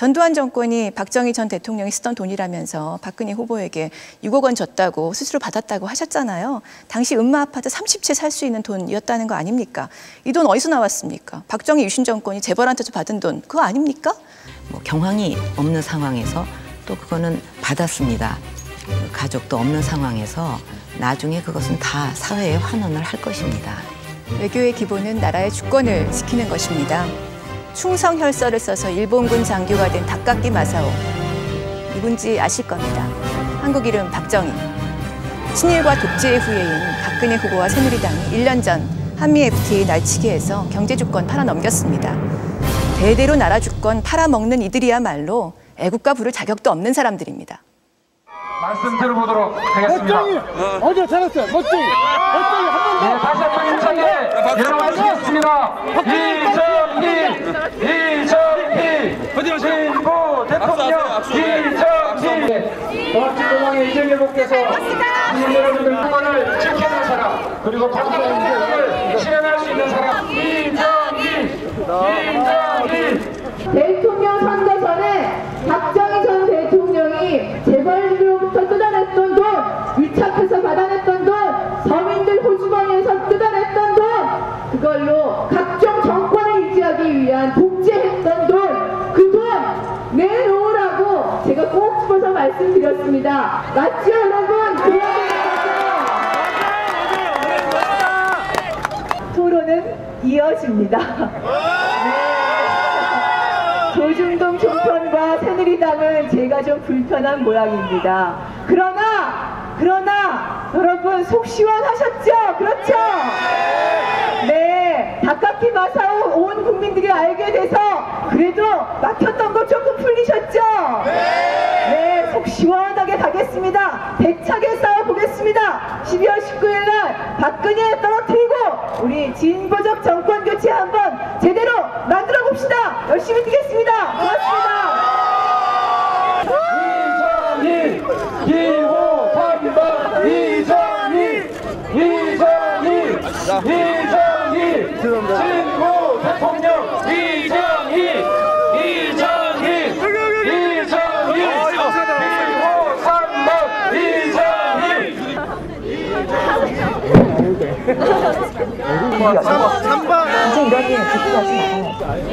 전두환 정권이 박정희 전 대통령이 쓰던 돈이라면서 박근혜 후보에게 6억 원 줬다고 스스로 받았다고 하셨잖아요. 당시 음마 아파트 30채 살 수 있는 돈이었다는 거 아닙니까? 이 돈 어디서 나왔습니까? 박정희 유신 정권이 재벌한테서 받은 돈 그거 아닙니까? 뭐 경황이 없는 상황에서 또 그거는 받았습니다. 가족도 없는 상황에서 나중에 그것은 다 사회에 환원을 할 것입니다. 외교의 기본은 나라의 주권을 지키는 것입니다. 충성혈서를 써서 일본군 장교가 된 닭깎기 마사오. 누군지 아실 겁니다. 한국 이름 박정희. 친일과 독재의 후예인 박근혜 후보와 새누리당이 1년 전 한미 FTA 날치기에서 경제 주권 팔아넘겼습니다. 대대로 나라 주권 팔아먹는 이들이야말로 애국가 부를 자격도 없는 사람들입니다. 말씀 들어보도록 하겠습니다. 멋쟁이! 어제 잘했어요. 멋쟁이! 멋쟁이 한번 네, 더! 다시 한번 힘차게 여러분 드리겠습니다. 이정희, 이정희, 진보 대통령 이정희. 정치 공항의 후보께서 국민 여러분들 평안을 지키는 사람 그리고 방송을 실현할 수 있는 사람 이정희, 이정희. 대통령 선거 전에 박정희 전 대통령이 재벌로부터 뜯어냈던 돈, 위착해서 받아냈던 돈, 서민들 호주머니에서 뜯어냈던 돈, 그걸로 말씀드렸습니다. 맞죠, 여러분? 토론은 이어집니다. 조중동 종편과 새누리당은 제가 좀 불편한 모양입니다. 그러나 그러나 여러분 속 시원하셨죠? 그렇죠? 네, 닭깎이 마사오 온 국민들이 알게 돼서 그래도 막혔던 거 조금 풀리셨죠? 네, 속 시원하게 가겠습니다. 대차게 싸워보겠습니다. 12월 19일 날 박근혜 떨어뜨리고 우리 진보적 정권 교체 한번 제대로 만들어 봅시다. 열심히 뛰겠습니다. 고맙습니다. 이정희 기호 3번 이정희 이정희 이정희 진보 대통령 이정희 이정희 이정희 기호 3번 이정희 이제 이러기엔 기피하지 말아요.